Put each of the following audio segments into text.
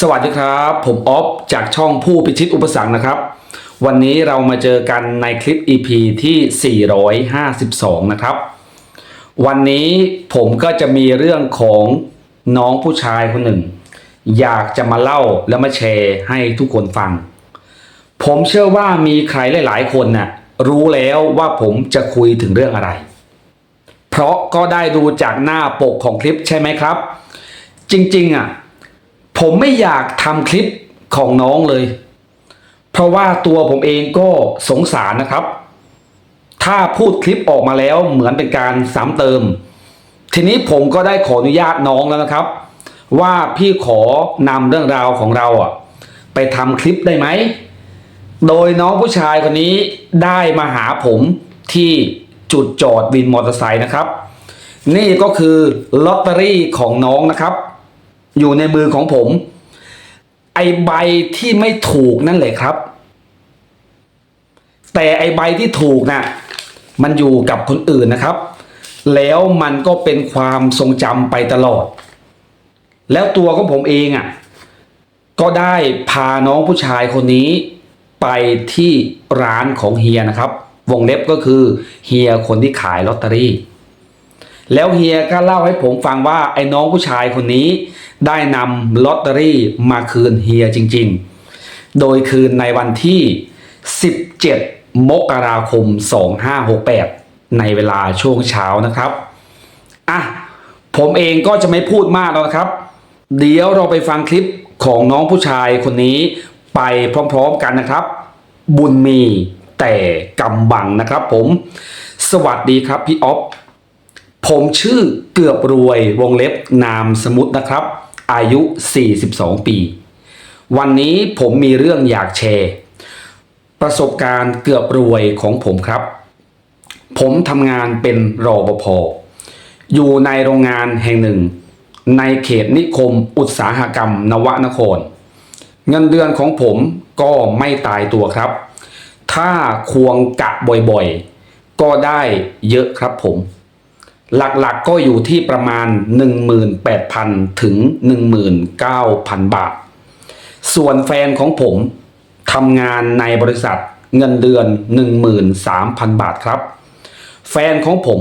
สวัสดีครับ ผมออฟจากช่องผู้พิชิตอุปสรรคนะครับ วันนี้เรามาเจอกันในคลิป EP ที่ 452 นะครับ วันนี้ผมก็จะมีเรื่องของน้องผู้ชายคนหนึ่ง อยากจะมาเล่าและมาแชร์ให้ทุกคนฟัง ผมเชื่อว่ามีใครหลาย ๆ คนน่ะรู้แล้วว่าผมจะคุยถึงเรื่องอะไร เพราะก็ได้ดูจากหน้าปกของคลิปใช่ไหมครับ จริง ๆ อะ ผมไม่อยากทำคลิปของน้องเลย เพราะว่าตัวผมเองก็สงสารนะครับ ถ้าพูดคลิปออกมาแล้วเหมือนเป็นการซ้ำเติม ทีนี้ผมก็ได้ขออนุญาตน้องแล้วนะครับ ว่าพี่ขอนำเรื่องราวของเราอะไปทำคลิปได้ไหม โดยน้องผู้ชายคนนี้ได้มาหาผมที่จุดจอดวินมอเตอร์ไซค์นะครับ นี่ก็คือลอตเตอรี่ของน้องนะครับ อยู่ในมือของผม ไอใบที่ไม่ถูกนั่นแหละครับ แต่ไอใบที่ถูกน่ะมันอยู่กับคนอื่นนะครับ แล้วมันก็เป็นความทรงจำไปตลอด แล้วตัวของผมเองอะ ก็ได้พาน้องผู้ชายคนนี้ ไปที่ร้านของเฮียนะครับ วงเล็บก็คือเฮียคนที่ขายลอตเตอรี่ แล้วเฮียก็เล่าให้ผมฟังว่าไอ้น้องผู้ชายคนนี้ ได้นำลอตเตอรี่มาคืนเฮียจริง ๆ โดยคืนในวันที่ 17 มกราคม 2568 ในเวลาช่วงเช้านะครับ อะ ผมเองก็จะไม่พูดมากแล้วนะครับ เดี๋ยวเราไปฟังคลิปของน้องผู้ชายคนนี้ไปพร้อมๆกันนะครับ บุญมีแต่กำบังนะครับผม สวัสดีครับพี่อ๊อฟ ผมชื่อเกือบรวยวงเล็บนามสมุดนะครับ อายุ 42 ปี วันนี้ผมมีเรื่องอยากแชร์ ประสบการณ์เกือบรวยของผมครับ ผมทำงานเป็นรอปภอยู่ในโรงงานแห่งหนึ่ง ในเขตนิคมอุตสาหกรรมนวนคร เงินเดือนของผมก็ไม่ตายตัวครับ ถ้าควงกะบ่อยๆ ก็ได้เยอะครับผม หลักๆก็อยู่ที่ประมาณ 18,000 ถึง 19,000 บาท ส่วนแฟนของผมทำงานในบริษัทเงินเดือน 13,000 บาทครับ แฟนของผม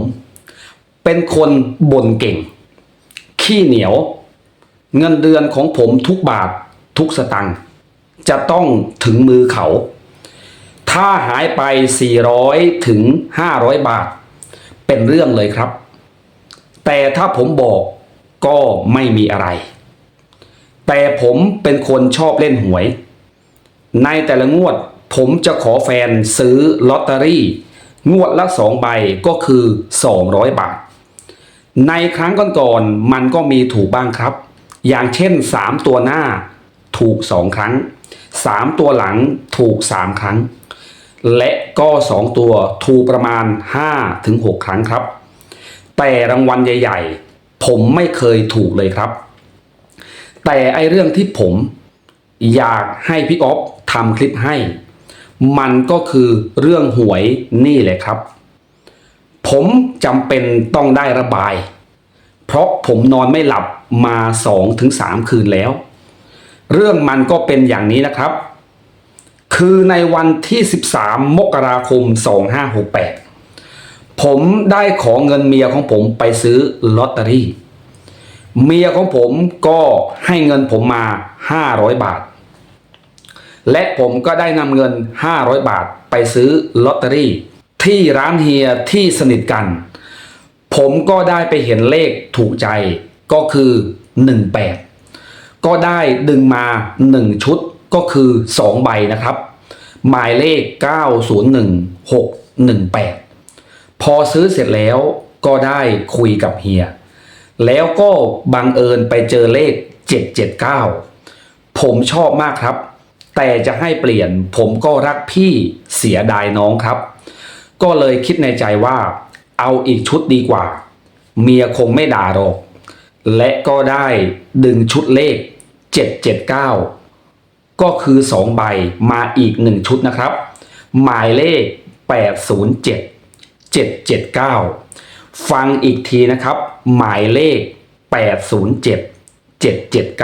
เป็นคนบ่นเก่ง ขี้เหนียว เงินเดือนของผมทุกบาททุกสตังค์จะต้องถึงมือเขา ถ้าหายไป 400 ถึง 500 บาท เป็นเรื่องเลยครับ แต่ถ้าผมบอกก็ไม่มีอะไร แต่ผมเป็นคนชอบเล่นหวย ในแต่ละงวดผมจะขอแฟนซื้อลอตเตอรี่ งวดละสองใบก็คือ 200 บาท ในครั้งก่อนๆมันก็มีถูกบ้างครับ อย่างเช่น 3 ตัวหน้าถูก 2 ครั้ง 3 ตัวหลังถูก 3 ครั้ง และก็ 2 ตัวถูกประมาณ 5-6 ครั้งครับ แต่รางวัลใหญ่ ๆ ผมไม่เคยถูกเลยครับ แต่ไอเรื่องที่ผมอยากให้พี่อ๊อฟทำคลิปให้ มันก็คือเรื่องหวยนี่แหละครับ ผมจำเป็นต้องได้ระบาย เพราะผมนอนไม่หลับมา2-3ถึง3คืนแล้ว เรื่องมันก็เป็นอย่างนี้นะครับ คือในวันที่ 13 มกราคม 2568 ผมได้ขอเงินเมียของผมไปซื้อลอตเตอรี่ เมียของผมก็ให้เงินผมมา 500 บาท และผมก็ได้นำเงิน 500 บาทไปซื้อลอตเตอรี่ ที่ร้านเฮียที่สนิทกัน ผมก็ได้ไปเห็นเลขถูกใจก็คือ 18 ก็ได้ดึงมา 1 ชุดก็คือ 2 ใบนะครับ หมายเลข 901618 พอซื้อเสร็จแล้วก็ได้คุยกับเฮีย แล้วก็บังเอิญไปเจอเลข 779 ผมชอบมากครับ แต่จะให้เปลี่ยนผมก็รักพี่เสียดายน้องครับ ก็เลยคิดในใจว่า เอาอีกชุดดีกว่า เมียคงไม่ด่าหรอกและก็ได้ดึงชุดเลข 779 ก็คือ 2 ใบมาอีก 1 ชุดนะครับ หมายเลข 807 779 ฟังอีกทีนะครับ หมายเลข 807 779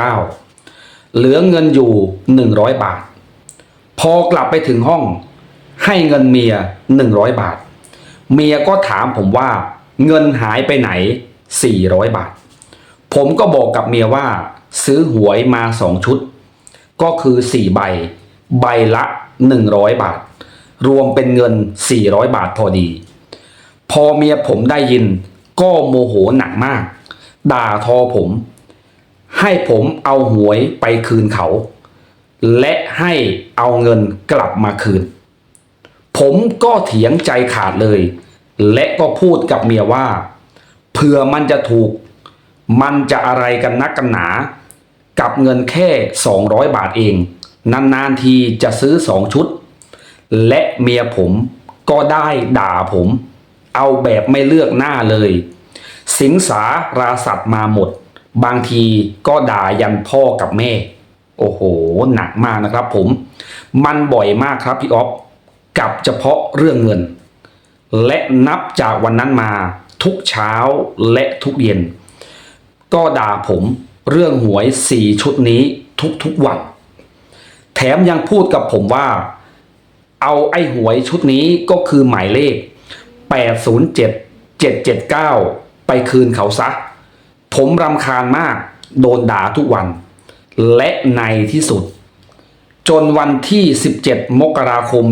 เหลือเงินอยู่ 100 บาท พอกลับไปถึงห้อง ให้เงินเมีย 100 บาท เมียก็ถามผมว่า เงินหายไปไหน 400 บาท ผมก็บอกกับเมียว่า ซื้อหวยมาสองชุด ก็คือ 4 ใบ ใบละ 100 บาท รวมเป็นเงิน 400 บาทพอดี พอเมียผมได้ยิน ก็โมโหหนักมาก ด่าทอผม ให้ผมเอาหวยไปคืนเขา และให้เอาเงินกลับมาคืน ผมก็เถียงใจขาดเลย และก็พูดกับเมียว่าเผื่อมันจะถูก มันจะอะไรกันนักกันหนา กับเงินแค่ 200 บาทเอง นานๆทีจะซื้อสองชุด และเมียผมก็ได้ด่าผม เอาแบบไม่เลือกหน้าเลย สิงสาราสัตว์มาหมด บางทีก็ด่ายันพ่อกับแม่ โอ้โห หนักมากนะครับผม มันบ่อยมากครับพี่ออฟกับเฉพาะเรื่องเงิน และนับจากวันนั้นมาทุกเช้าและทุกเย็น ก็ด่าผมเรื่องหวยสี่ชุดนี้ทุกๆวัน แถมยังพูดกับผมว่า เอาไอ้หวยชุดนี้ก็คือหมายเลข 807 779 ไปคืนเขาซะ ผมรำคาญมากโดนด่าทุกวัน และในที่สุด จนวันที่ 17 มกราคม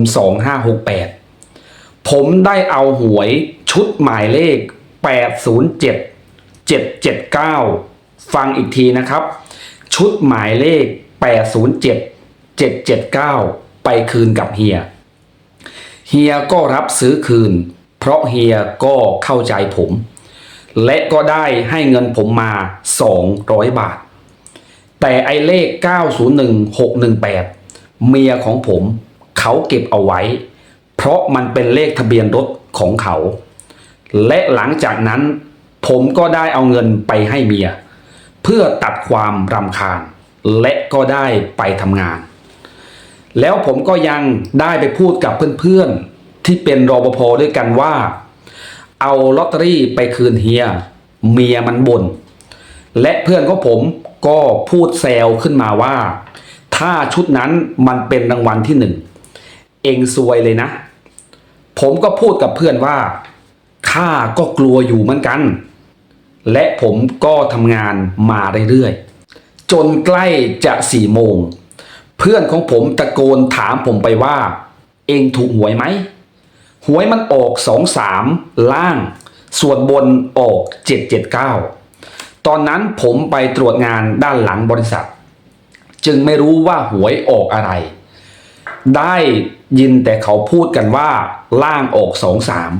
2568 ผมได้เอาหวยชุดหมายเลข 807 779 ฟังอีกทีนะครับ ชุดหมายเลข 807 779 ไปคืนกับเฮีย เฮียก็รับซื้อคืน เพราะเฮียก็เข้าใจผม และก็ได้ให้เงินผมมา 200 บาท แต่ไอเลข 901618 เมียของผม เขาเก็บเอาไว้ เพราะมันเป็นเลขทะเบียนรถของเขา และหลังจากนั้น ผมก็ได้เอาเงินไปให้เมีย เพื่อตัดความรำคาญ และก็ได้ไปทำงาน แล้วผมก็ยังได้ไปพูดกับเพื่อนๆ ที่เป็นรปภด้วยกันว่า เอาลอตเตอรี่ไปคืนเฮีย เมียมันบน่นและเพื่อนของผมก็พูดแซวขึ้นมาว่า ถ้าชุดนั้นมันเป็นรางวัลที่หนึ่ง เองซวยเลยนะ ผมก็พูดกับเพื่อนว่าข้าก็กลัวอยู่เหมือนกัน และผมก็ทำงานมาเรื่อยๆจนใกล้จะสี่โมง เพื่อนของผมตะโกนถามผมไปว่า เองถูกหวยไหม หวยมันออกสองสามล่าง ส่วนบนออกเจ็ดเจ็ดเก้าตอนนั้นผมไปตรวจงานด้านหลังบริษัท จึงไม่รู้ว่าหวยออกอะไร ได้ยินแต่เขาพูดกันว่าล่างออกสองสาม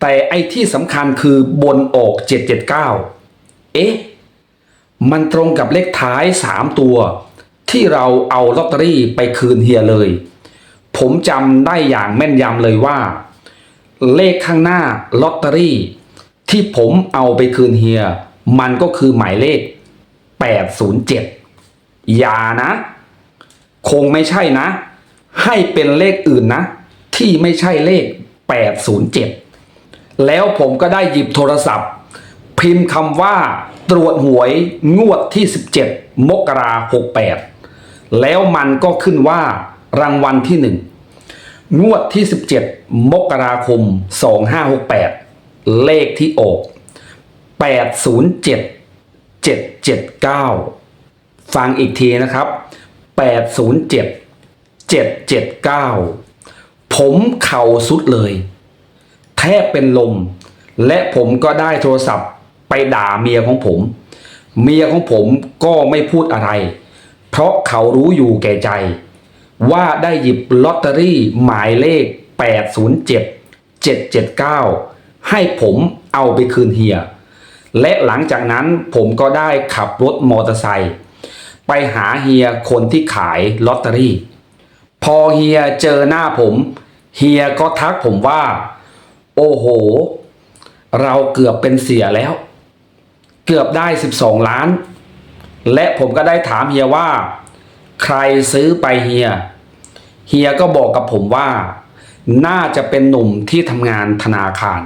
แต่ไอ้ที่สำคัญคือบนออกเจ็ดเจ็ดเก้าเอ๊ะ มันตรงกับเลขท้ายสามตัว ที่เราเอาลอตเตอรี่ไปคืนเฮียเลย ผมจำได้อย่างแม่นยำเลยว่า เลขข้างหน้าลอตเตอรี่ ที่ผมเอาไปคืนเฮีย มันก็คือหมายเลข 807 อย่านะ คงไม่ใช่นะ ให้เป็นเลขอื่นนะ ที่ไม่ใช่เลข 807 แล้วผมก็ได้หยิบโทรศัพท์ พิมพ์คำว่า ตรวจหวยงวดที่ 17 มกราคม68 แล้วมันก็ขึ้นว่า รางวัลที่ 1 งวดที่ 17 มกราคม 2568 เลขที่ออก 807 779 ฟังอีกทีนะครับ 807 779 ผมเข่าสุดเลย แทบเป็นลม และผมก็ได้โทรศัพท์ไปด่าเมียของผม เมียของผมก็ไม่พูดอะไร เพราะเขารู้อยู่แก่ใจ ว่าได้หยิบลอตเตอรี่หมายเลข 807 779 ให้ผมเอาไปคืนเฮีย และหลังจากนั้นผมก็ได้ขับรถมอเตอร์ไซค์ไปหาเฮียคนที่ขายลอตเตอรี่ พอเฮียเจอหน้าผม เฮียก็ทักผมว่า โอ้โห เราเกือบเป็นเสียแล้ว เกือบได้ 12 ล้าน และผมก็ได้ถามเฮียว่า ใครซื้อไปเฮีย เฮียก็บอกกับผมว่า น่าจะเป็นหนุ่มที่ทำงานธนาคาร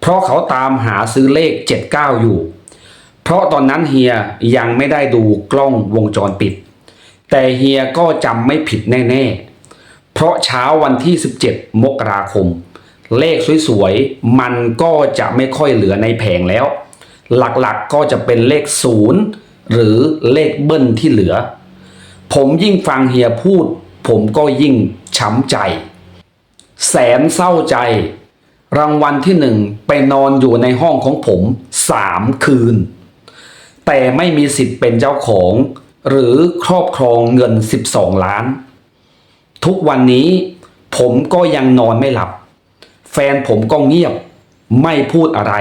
เพราะเขาตามหาซื้อเลข 79 อยู่ เพราะตอนนั้นเฮียยังไม่ได้ดูกล้องวงจรปิด แต่เฮียก็จำไม่ผิดแน่ ๆ เพราะเช้าวันที่ 17 มกราคม เลขสวยๆ มันก็จะไม่ค่อยเหลือในแผงแล้ว หลักๆก็จะเป็นเลขศูนย์หรือเลขเบิ้ลที่เหลือ ผมยิ่งฟังเฮียพูด ผมก็ยิ่งช้ำใจ แสนเศร้าใจ รางวัลที่หนึ่งไปนอนอยู่ในห้องของผมสามคืน แต่ไม่มีสิทธิ์เป็นเจ้าของ หรือครอบครองเงิน 12 ล้าน ทุกวันนี้ผมก็ยังนอนไม่หลับ แฟนผมก็เงียบ ไม่พูดอะไร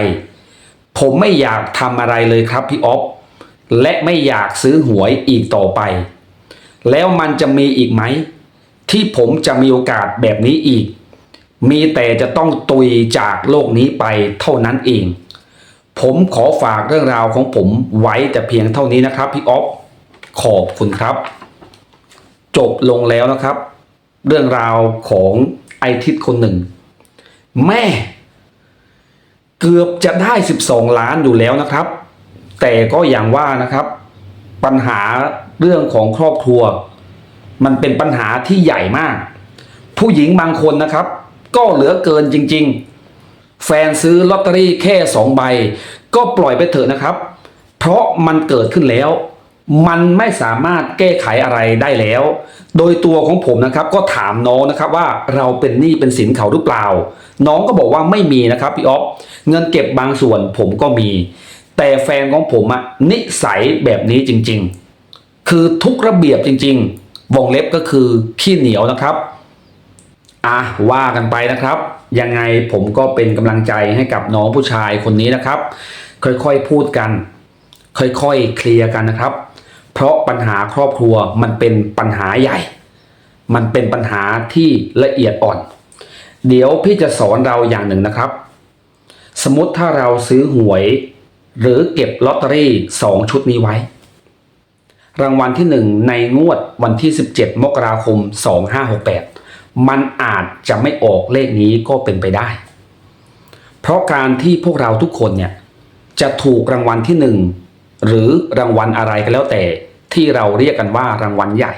ผมไม่อยากทำอะไรเลยครับพี่อ๊อฟและไม่อยากซื้อหวยอีกต่อไป แล้วมันจะมีอีกไหม ที่ผมจะมีโอกาสแบบนี้อีก มีแต่จะต้องตุยจากโลกนี้ไปเท่านั้นเอง ผมขอฝากเรื่องราวของผมไว้แต่เพียงเท่านี้นะครับพี่ออฟขอบคุณครับ จบลงแล้วนะครับ เรื่องราวของไอทิศคนหนึ่ง แม่ เกือบจะได้ 12 ล้านอยู่แล้วนะครับ แต่ก็อย่างว่านะครับ ปัญหา เรื่องของครอบครัว มันเป็นปัญหาที่ใหญ่มาก ผู้หญิงบางคนนะครับ ก็เหลือเกินจริง ๆ แฟนซื้อลอตเตอรี่แค่สองใบ ก็ปล่อยไปเถอะนะครับ เพราะมันเกิดขึ้นแล้ว มันไม่สามารถแก้ไขอะไรได้แล้ว โดยตัวของผมนะครับ ก็ถามน้องนะครับว่าเราเป็นหนี้เป็นสินเขาหรือเปล่า น้องก็บอกว่าไม่มีนะครับพี่ออฟเงินเก็บบางส่วนผมก็มี แต่แฟนของผมอะนิสัยแบบนี้จริง ๆ คือทุกระเบียบจริง ๆ วงเล็บก็คือขี้เหนียวนะครับ อะว่ากันไปนะครับ ยังไงผมก็เป็นกำลังใจให้กับน้องผู้ชายคนนี้นะครับ ค่อยๆพูดกัน ค่อยๆเคลียร์กันนะครับ เพราะปัญหาครอบครัวมันเป็นปัญหาใหญ่ มันเป็นปัญหาที่ละเอียดอ่อน เดี๋ยวพี่จะสอนเราอย่างหนึ่งนะครับ สมมติถ้าเราซื้อหวย หรือเก็บลอตเตอรี่สองชุดนี้ไว้ รางวัลที่หนึ่งในงวดวันที่ 17 มกราคม 2568 มันอาจจะไม่ออกเลขนี้ก็เป็นไปได้ เพราะการที่พวกเราทุกคนเนี่ยจะถูกรางวัลที่หนึ่งหรือรางวัลอะไรก็แล้วแต่ที่เราเรียกกันว่ารางวัลใหญ่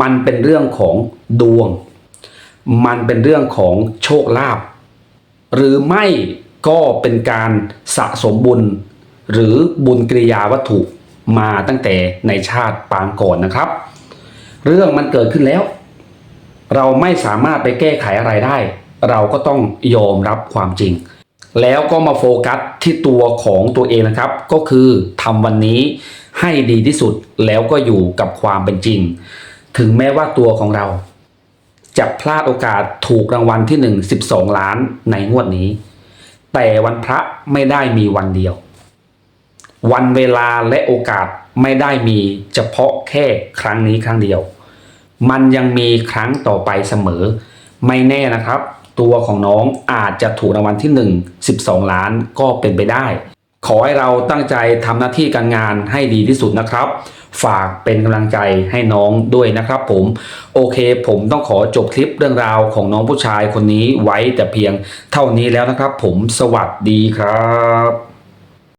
มันเป็นเรื่องของดวง มันเป็นเรื่องของโชคลาภหรือไม่ก็เป็นการสะสมบุญ หรือบุญกิริยาวัตถุ มาตั้งแต่ในชาติปางก่อนนะครับ เรื่องมันเกิดขึ้นแล้ว เราไม่สามารถไปแก้ไขอะไรได้ เราก็ต้องยอมรับความจริง แล้วก็มาโฟกัสที่ตัวของตัวเองนะครับ ก็คือทำวันนี้ให้ดีที่สุดแล้วก็อยู่กับความเป็นจริง ถึงแม้ว่าตัวของเรา จะพลาดโอกาสถูกรางวัลที่หนึ่ง12 ล้านในงวดนี้ แต่วันพระไม่ได้มีวันเดียว วันเวลาและโอกาสไม่ได้มีเฉพาะแค่ครั้งนี้ครั้งเดียว มันยังมีครั้งต่อไปเสมอ ไม่แน่นะครับ ตัวของน้องอาจจะถูกรางวัลที่ 1 12 ล้านก็เป็นไปได้ ขอให้เราตั้งใจทำหน้าที่การงานให้ดีที่สุดนะครับ ฝากเป็นกำลังใจให้น้องด้วยนะครับผม โอเค ผมต้องขอจบคลิปเรื่องราวของน้องผู้ชายคนนี้ไว้แต่เพียงเท่านี้แล้วนะครับ ผมสวัสดีครับ